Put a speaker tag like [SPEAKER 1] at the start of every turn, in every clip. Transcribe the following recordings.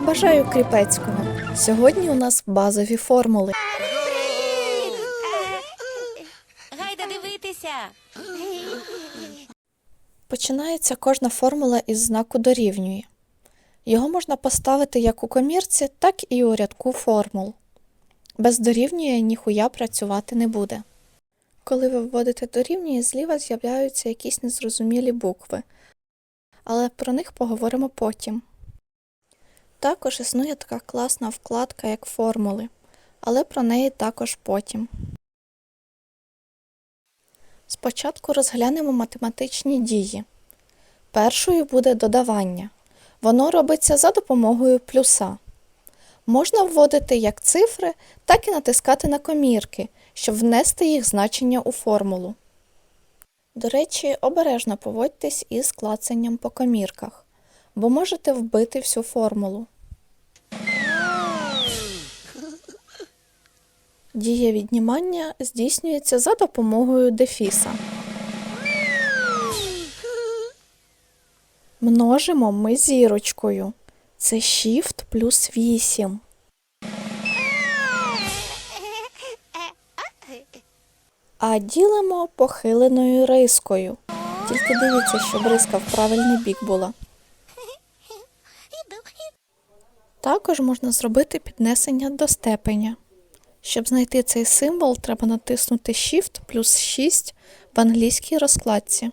[SPEAKER 1] бажаю кріпецького. Сьогодні у нас базові формули.
[SPEAKER 2] Гайда дивитися.
[SPEAKER 1] Починається кожна формула із знаку дорівнює. Його можна поставити як у комірці, так і у рядку формул. Без дорівнює ніхуя працювати не буде. Коли ви вводите дорівнює, зліва з'являються якісь незрозумілі букви, але про них поговоримо потім. Також існує така класна вкладка, як формули, але про неї також потім. Спочатку розглянемо математичні дії. Першою буде додавання. Воно робиться за допомогою плюса. Можна вводити як цифри, так і натискати на комірки, щоб внести їх значення у формулу. До речі, обережно поводьтесь із клацанням по комірках, бо можете вбити всю формулу. Дія віднімання здійснюється за допомогою дефіса. Множимо ми зірочкою. Це Shift плюс 8. А ділимо похиленою рискою. Тільки дивіться, щоб риска в правильний бік була. Також можна зробити піднесення до степеня. Щоб знайти цей символ, треба натиснути Shift плюс 6 в англійській розкладці.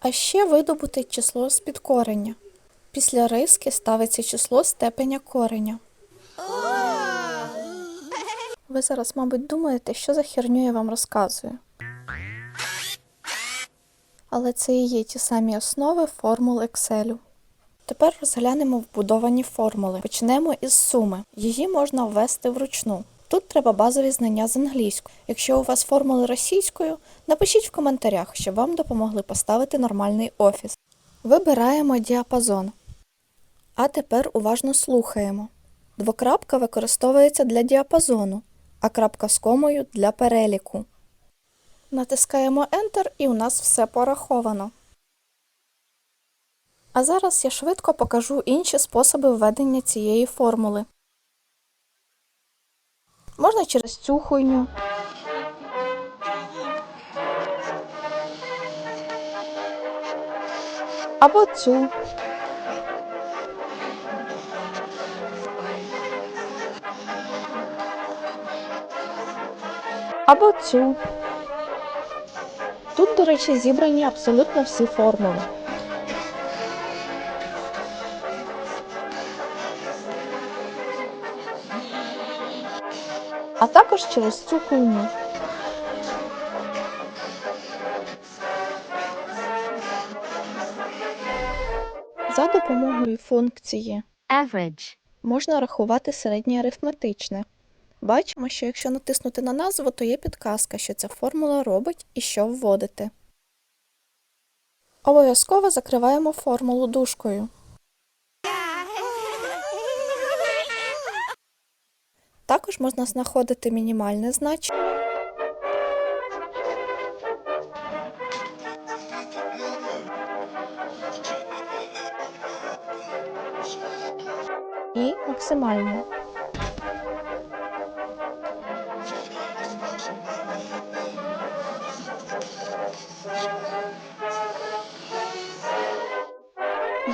[SPEAKER 1] А ще видобути число з підкореня. Після риски ставиться число степеня кореня. Ви зараз, мабуть, думаєте, що за херню я вам розказую. Але це і є ті самі основи формул Excel. Тепер розглянемо вбудовані формули. Почнемо із суми. Її можна ввести вручну. Тут треба базові знання з англійської. Якщо у вас формули російською, напишіть в коментарях, щоб вам допомогли поставити нормальний офіс. Вибираємо діапазон. А тепер уважно слухаємо. Двокрапка використовується для діапазону, а крапка з комою для переліку. Натискаємо Enter і у нас все пораховано. А зараз я швидко покажу інші способи введення цієї формули. Можна через цю хуйню. Або цю. Або цю. Тут, до речі, зібрані абсолютно всі формули. А також через цю хуйню. За допомогою функції
[SPEAKER 2] Average.
[SPEAKER 1] можна рахувати середнє арифметичне. Бачимо, що якщо натиснути на назву, то є підказка, що ця формула робить і що вводити. Обов'язково закриваємо формулу дужкою. Також можна знаходити мінімальне значення. І максимальне.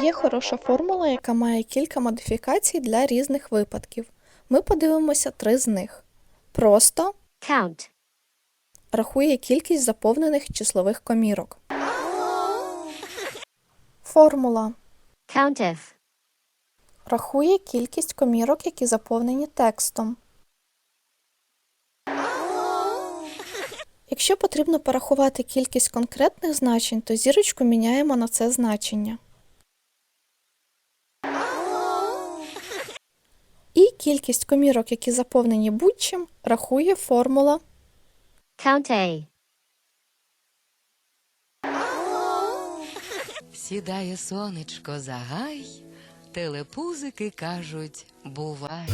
[SPEAKER 1] Є хороша формула, яка має кілька модифікацій для різних випадків. Ми подивимося три з них. Просто
[SPEAKER 2] Count.
[SPEAKER 1] рахує кількість заповнених числових комірок. Формула
[SPEAKER 2] Counteth.
[SPEAKER 1] рахує кількість комірок, які заповнені текстом. Якщо потрібно порахувати кількість конкретних значень, то зірочку міняємо на це значення. Кількість комірок, які заповнені будь-чим, рахує формула
[SPEAKER 2] Count A.
[SPEAKER 3] Сідає сонечко за гай, телепузики кажуть бувай.